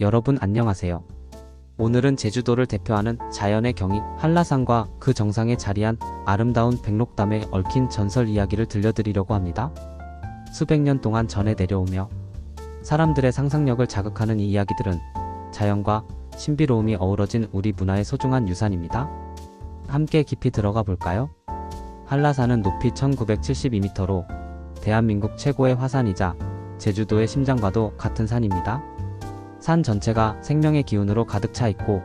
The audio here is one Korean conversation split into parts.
여러분 안녕하세요. 오늘은 제주도를 대표하는 자연의 경이 한라산과 그 정상에 자리한 아름다운 백록담에 얽힌 전설 이야기를 들려드리려고 합니다. 수백 년 동안 전해 내려오며 사람들의 상상력을 자극하는 이 이야기들은 자연과 신비로움이 어우러진 우리 문화의 소중한 유산입니다. 함께 깊이 들어가 볼까요? 한라산은 높이 1972m로 대한민국 최고의 화산이자 제주도의 심장과도 같은 산입니다. 산 전체가 생명의 기운으로 가득 차 있고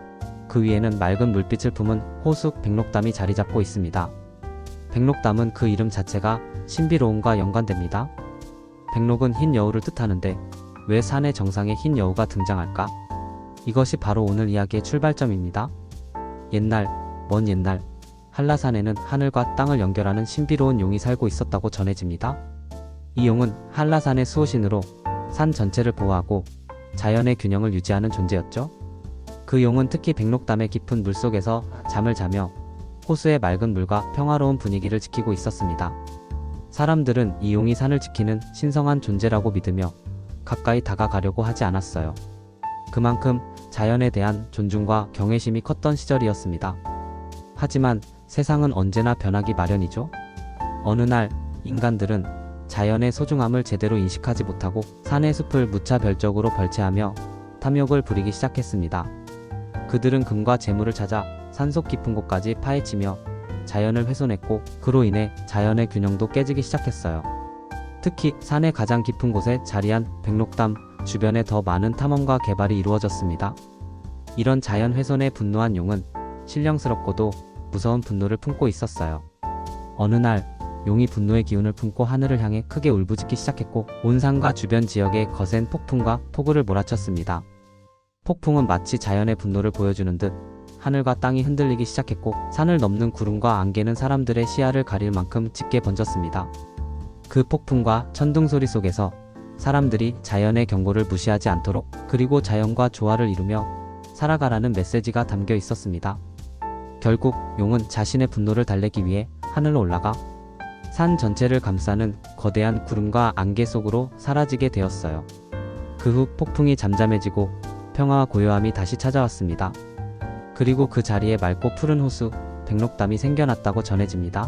그 위에는 맑은 물빛을 품은 호수 백록담이 자리 잡고 있습니다. 백록담은 그 이름 자체가 신비로움과 연관됩니다. 백록은 흰 여우를 뜻하는데 왜 산의 정상에 흰 여우가 등장할까? 이것이 바로 오늘 이야기의 출발점입니다. 옛날, 먼 옛날, 한라산에는 하늘과 땅을 연결하는 신비로운 용이 살고 있었다고 전해집니다. 이 용은 한라산의 수호신으로 산 전체를 보호하고 자연의 균형을 유지하는 존재였죠. 그 용은 특히 백록담의 깊은 물 속에서 잠을 자며 호수의 맑은 물과 평화로운 분위기를 지키고 있었습니다. 사람들은 이 용이 산을 지키는 신성한 존재라고 믿으며 가까이 다가가려고 하지 않았어요. 그만큼 자연에 대한 존중과 경외심이 컸던 시절이었습니다. 하지만 세상은 언제나 변하기 마련이죠. 어느 날 인간들은 자연의 소중함을 제대로 인식하지 못하고 산의 숲을 무차별적으로 벌채하며 탐욕을 부리기 시작했습니다. 그들은 금과 재물을 찾아 산속 깊은 곳까지 파헤치며 자연을 훼손했고 그로 인해 자연의 균형도 깨지기 시작했어요. 특히 산의 가장 깊은 곳에 자리한 백록담 주변에 더 많은 탐험과 개발이 이루어졌습니다. 이런 자연 훼손에 분노한 용은 신령스럽고도 무서운 분노를 품고 있었어요. 어느 날 용이 분노의 기운을 품고 하늘을 향해 크게 울부짖기 시작했고 온 산과 주변 지역에 거센 폭풍과 폭우를 몰아쳤습니다. 폭풍은 마치 자연의 분노를 보여주는 듯 하늘과 땅이 흔들리기 시작했고 산을 넘는 구름과 안개는 사람들의 시야를 가릴 만큼 짙게 번졌습니다. 그 폭풍과 천둥 소리 속에서 사람들이 자연의 경고를 무시하지 않도록 그리고 자연과 조화를 이루며 살아가라는 메시지가 담겨 있었습니다. 결국 용은 자신의 분노를 달래기 위해 하늘로 올라가 산 전체를 감싸는 거대한 구름과 안개 속으로 사라지게 되었어요. 그 후 폭풍이 잠잠해지고 평화와 고요함이 다시 찾아왔습니다. 그리고 그 자리에 맑고 푸른 호수, 백록담이 생겨났다고 전해집니다.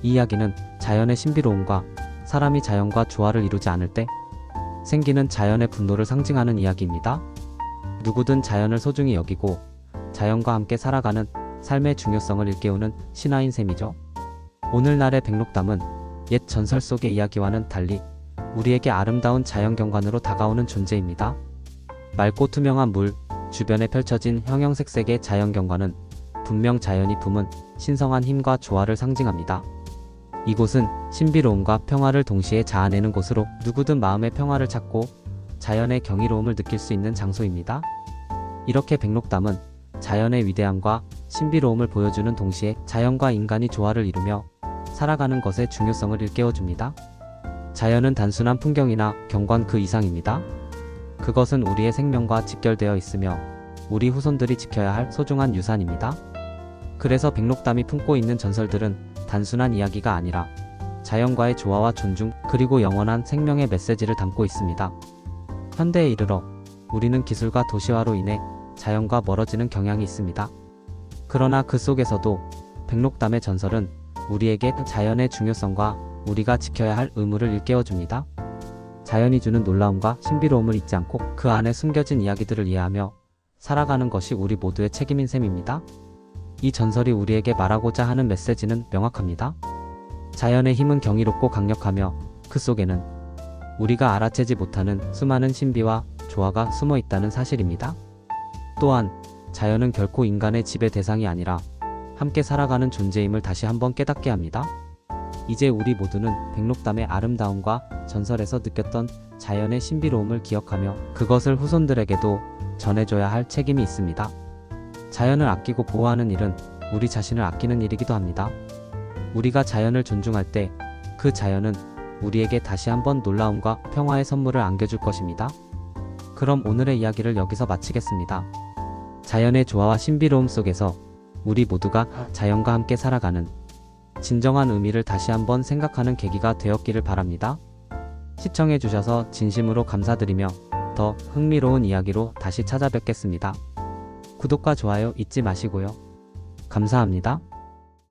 이 이야기는 자연의 신비로움과 사람이 자연과 조화를 이루지 않을 때 생기는 자연의 분노를 상징하는 이야기입니다. 누구든 자연을 소중히 여기고 자연과 함께 살아가는 삶의 중요성을 일깨우는 신화인 셈이죠. 오늘날의 백록담은 옛 전설 속의 이야기와는 달리 우리에게 아름다운 자연 경관으로 다가오는 존재입니다. 맑고 투명한 물, 주변에 펼쳐진 형형색색의 자연 경관은 분명 자연이 품은 신성한 힘과 조화를 상징합니다. 이곳은 신비로움과 평화를 동시에 자아내는 곳으로 누구든 마음의 평화를 찾고 자연의 경이로움을 느낄 수 있는 장소입니다. 이렇게 백록담은 자연의 위대함과 신비로움을 보여주는 동시에 자연과 인간이 조화를 이루며 살아가는 것의 중요성을 일깨워줍니다. 자연은 단순한 풍경이나 경관 그 이상입니다. 그것은 우리의 생명과 직결되어 있으며 우리 후손들이 지켜야 할 소중한 유산입니다. 그래서 백록담이 품고 있는 전설들은 단순한 이야기가 아니라 자연과의 조화와 존중 그리고 영원한 생명의 메시지를 담고 있습니다. 현대에 이르러 우리는 기술과 도시화로 인해 자연과 멀어지는 경향이 있습니다. 그러나 그 속에서도 백록담의 전설은 우리에게 자연의 중요성과 우리가 지켜야 할 의무를 일깨워줍니다. 자연이 주는 놀라움과 신비로움을 잊지 않고 그 안에 숨겨진 이야기들을 이해하며 살아가는 것이 우리 모두의 책임인 셈입니다. 이 전설이 우리에게 말하고자 하는 메시지는 명확합니다. 자연의 힘은 경이롭고 강력하며 그 속에는 우리가 알아채지 못하는 수많은 신비와 조화가 숨어 있다는 사실입니다. 또한 자연은 결코 인간의 지배 대상이 아니라 함께 살아가는 존재임을 다시 한번 깨닫게 합니다. 이제 우리 모두는 백록담의 아름다움과 전설에서 느꼈던 자연의 신비로움을 기억하며 그것을 후손들에게도 전해줘야 할 책임이 있습니다. 자연을 아끼고 보호하는 일은 우리 자신을 아끼는 일이기도 합니다. 우리가 자연을 존중할 때 그 자연은 우리에게 다시 한번 놀라움과 평화의 선물을 안겨줄 것입니다. 그럼 오늘의 이야기를 여기서 마치겠습니다. 자연의 조화와 신비로움 속에서 우리 모두가 자연과 함께 살아가는 진정한 의미를 다시 한번 생각하는 계기가 되었기를 바랍니다. 시청해주셔서 진심으로 감사드리며 더 흥미로운 이야기로 다시 찾아뵙겠습니다. 구독과 좋아요 잊지 마시고요. 감사합니다.